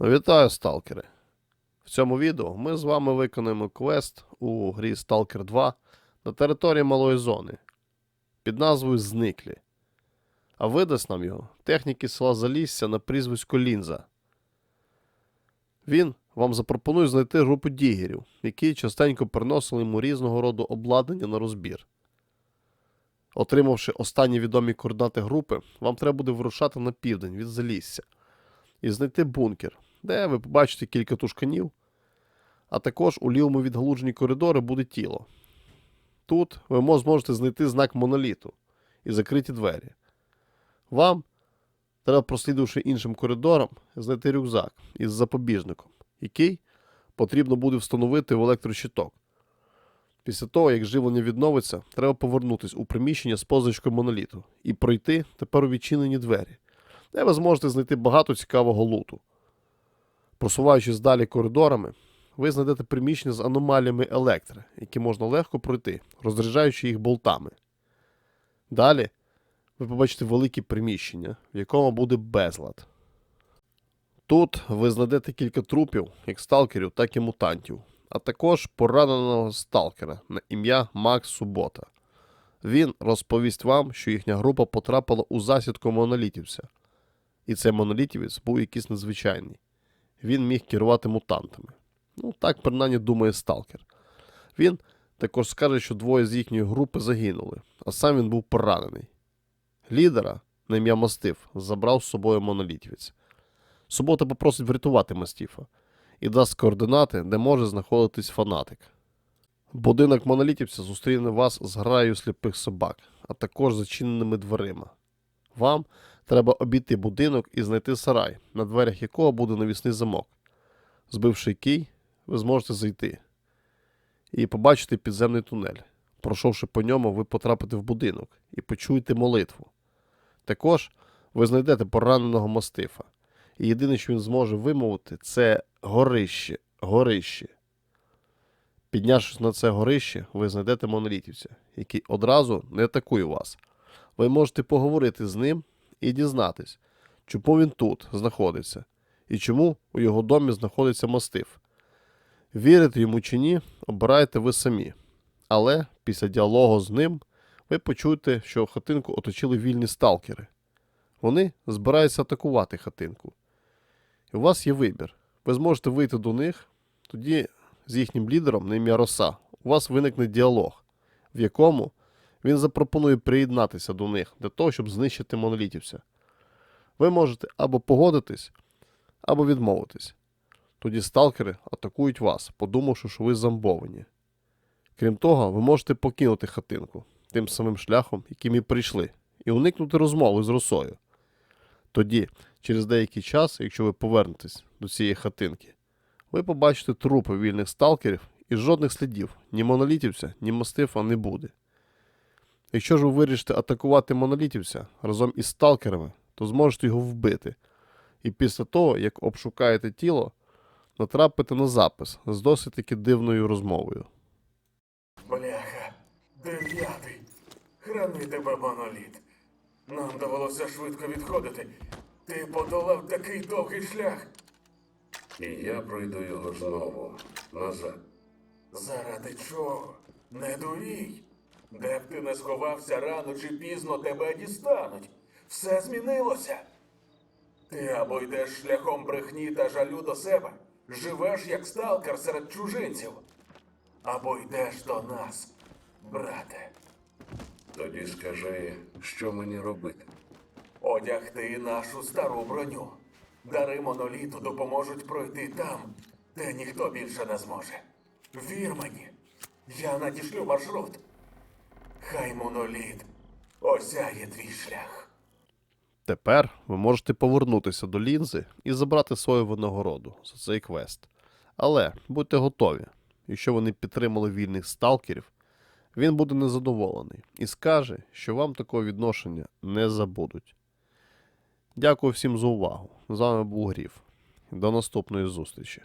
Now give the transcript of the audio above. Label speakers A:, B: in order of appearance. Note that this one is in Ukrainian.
A: Вітаю, сталкери! В цьому відео ми з вами виконаємо квест у грі Stalker 2 на території малої зони під назвою Зниклі. А видасть нам його техніки села Залісся на прізвисько Лінза. Він вам запропонує знайти групу дігерів, які частенько приносили йому різного роду обладнання на розбір. Отримавши останні відомі координати групи, вам треба буде вирушати на південь від Залісся і знайти бункер, де ви побачите кілька тушканів, а також у лівому відгалудженні коридору буде тіло. Тут ви зможете знайти знак моноліту і закриті двері. Вам треба, прослідувавши іншим коридором, знайти рюкзак із запобіжником, який потрібно буде встановити в електрощиток. Після того, як живлення відновиться, треба повернутися у приміщення з позначкою моноліту і пройти тепер у відчинені двері, де ви зможете знайти багато цікавого луту. Просуваючись далі коридорами, ви знайдете приміщення з аномаліями електри, які можна легко пройти, розряджаючи їх болтами. Далі ви побачите велике приміщення, в якому буде безлад. Тут ви знайдете кілька трупів, як сталкерів, так і мутантів, а також пораненого сталкера на ім'я Макс Субота. Він розповість вам, що їхня група потрапила у засідку монолітівця. І цей монолітівець був якийсь надзвичайний. Він міг керувати мутантами. Ну, так принаймні думає сталкер. Він також скаже, що двоє з їхньої групи загинули, а сам він був поранений. Лідера, на ім'я Мастиф, забрав з собою монолітівець. Субота попросить врятувати Мастіфа і дасть координати, де може знаходитись фанатик. Будинок монолітівця зустріне вас з граю сліпих собак, а також зачиненими дверима. Вам треба обійти будинок і знайти сарай, на дверях якого буде навісний замок. Збивши який, ви зможете зайти і побачити підземний тунель. Пройшовши по ньому, ви потрапите в будинок і почуєте молитву. Також ви знайдете пораненого мастифа. І єдине, що він зможе вимовити, це горище, горище. Піднявшись на це горище, ви знайдете монолітівця, який одразу не атакує вас. Ви можете поговорити з ним і дізнатись, чому він тут знаходиться, і чому у його домі знаходиться мастиф. Вірите йому чи ні, обирайте ви самі. Але після діалогу з ним ви почуєте, що хатинку оточили вільні сталкери. Вони збираються атакувати хатинку. І у вас є вибір. Ви зможете вийти до них, тоді з їхнім лідером на ім'я Роса у вас виникне діалог, в якому він запропонує приєднатися до них для того, щоб знищити монолітівця. Ви можете або погодитись, або відмовитись. Тоді сталкери атакують вас, подумавши, що ви зомбовані. Крім того, ви можете покинути хатинку тим самим шляхом, яким і прийшли, і уникнути розмови з росою. Тоді, через деякий час, якщо ви повернетесь до цієї хатинки, ви побачите трупи вільних сталкерів і жодних слідів ні монолітівця, ні мастифа не буде. Якщо ж ви вирішите атакувати монолітівця разом із сталкерами, то зможете його вбити. І після того, як обшукаєте тіло, натрапите на запис з досить таки дивною розмовою.
B: Бляха, дев'ятий. Храни тебе, моноліт. Нам довелося швидко відходити. Ти подолав такий довгий шлях.
C: І я пройду його знову назад.
B: Заради чого? Не дурій. Де б ти не сховався рано чи пізно тебе дістануть. Все змінилося. Ти або йдеш шляхом брехні та жалю до себе, живеш як сталкер серед чужинців, або йдеш до нас, брате.
C: Тоді скажи, що мені робити.
B: Одягти нашу стару броню. Дари моноліту допоможуть пройти там, де ніхто більше не зможе. Вір мені, я надішлю маршрут. Хай моноліт осяє твій шлях.
A: Тепер ви можете повернутися до лінзи і забрати свою винагороду за цей квест. Але будьте готові, якщо вони підтримали вільних сталкерів, він буде незадоволений і скаже, що вам такого відношення не забудуть. Дякую всім за увагу. З вами був Гріф. До наступної зустрічі.